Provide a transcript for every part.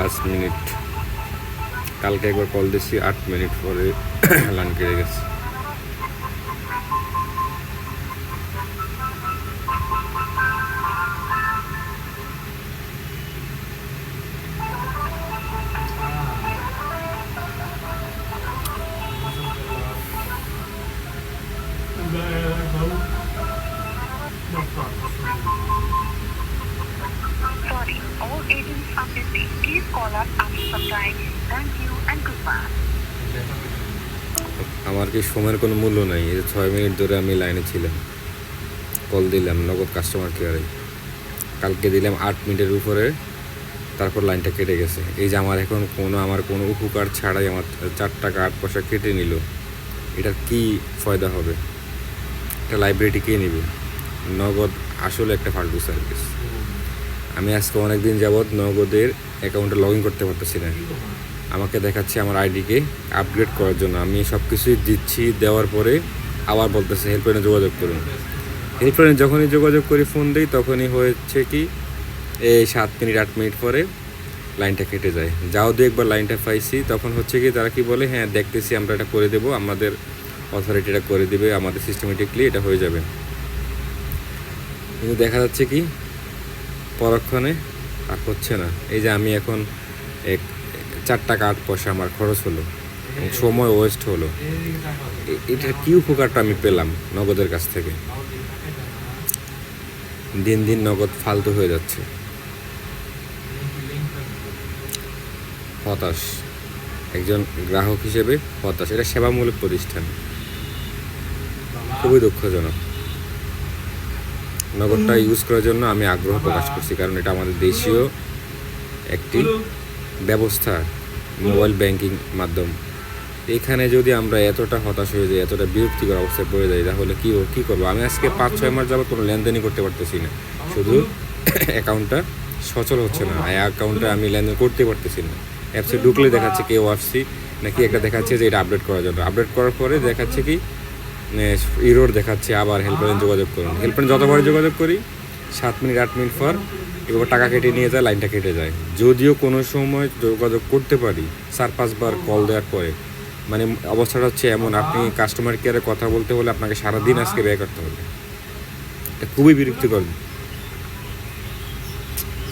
পাঁচ মিনিট। কালকে একবার কল দিছি আট মিনিট পরে লাইন কেটে গেছে। আমার কি সময়ের কোনো মূল্য নাই? এই ছয় মিনিট ধরে আমি লাইনে ছিলাম। কল দিলাম, নগদ কাস্টমার কেয়ারে কালকে দিলাম আট মিনিটের উপরে, তারপর লাইনটা কেটে গেছে। এই যে আমার এখন কোনো, আমার কোনো উপকার ছাড়াই আমার চার টাকা আট পয়সা কেটে নিল। এটার কি ফয়দা হবে? এটা লাইব্রেরিটি কে নেবে? নগদ আসলে একটা ফালতু সার্ভিস আমি আজকে অনেক দিন যাবৎ নগদের অ্যাকাউন্টে লগ ইন করতে পারতেছি না। আমাকে দেখাচ্ছে আমার আইডিকে আপগ্রেড করার জন্য। আমি সব কিছুই দিচ্ছি, দেওয়ার পরে আবার বলতেছে হেল্পলাইনে যোগাযোগ করুন। হেল্পলাইনে যখনই যোগাযোগ করি ফোন দিই, তখনই হচ্ছে কি, এই সাত মিনিট, আট মিনিট পরে লাইনটা কেটে যায়। যাও দু একবার লাইনটা পাইছি, তখন হচ্ছে কি, তারা কি বলে হ্যাঁ দেখতেছি, আমরা এটা করে দেবো, আমাদের অথরিটি এটা করে দেবে, আমাদের সিস্টেমেটিকলি এটা হয়ে যাবে। কিন্তু দেখা যাচ্ছে কি, পরক্ষণে আর হচ্ছে না। এই যে আমি এখন এক চার টাকা আট পয়সা আমার খরচ হলো সময় ওয়েস্ট হলো। এটার কি উপকারটা আমি পেলাম নগদের কাছ থেকে? দিন দিন নগদ ফালতু হয়ে যাচ্ছে। হতাশ। একজন গ্রাহক হিসেবে হতাশ। এটা সেবামূলক প্রতিষ্ঠান। খুবই দুঃখজনক। নগদটা ইউজ করার জন্য আমি আগ্রহ প্রকাশ করছি, কারণ এটা আমাদের দেশীয় একটি ব্যবস্থা মোবাইল ব্যাংকিং মাধ্যম। এখানে যদি আমরা এতটা হতাশ হয়ে যাই, এতটা বিরক্তিকর অবস্থায় পড়ে যাই, তাহলে কী কী করব? আমি আজকে পাঁচ, ছয় মাস যাবত কোনো লেনদেনই করতে পারতেছি না। শুধু অ্যাকাউন্টটা সচল হচ্ছে না অ্যাকাউন্টে আমি লেনদেন করতে পারতেছি না। অ্যাপসে ঢুকলে দেখাচ্ছে কেউ আসছি, নাকি একটা দেখাচ্ছে যে এটা আপডেট করার জন্য। আপডেট করার পরে দেখাচ্ছে কি ইরোড দেখাচ্ছে, আবার হেল্পলাইন যোগাযোগ করুন। হেল্পলাইন যতবার যোগাযোগ করি, সাত মিনিট, আট মিনিট পর এবার টাকা কেটে নিয়ে যায় লাইনটা কেটে যায়। যদিও কোনো সময় যোগাযোগ করতে পারি, চার, পাঁচবার কল দেওয়ার পরে। মানে অবস্থাটা হচ্ছে এমন, আপনি কাস্টমার কেয়ারে কথা বলতে হলে আপনাকে সারাদিন আজকে ব্যয় করতে হবে। এটা খুবই বিরক্তিকর।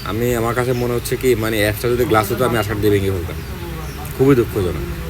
আমি, আমার কাছে মনে হচ্ছে কি মানে অ্যাপসটা যদি গ্লাস হতো, আমি আষাঢ় দিয়ে ভেঙে ফেলতাম। খুবই দুঃখজনক।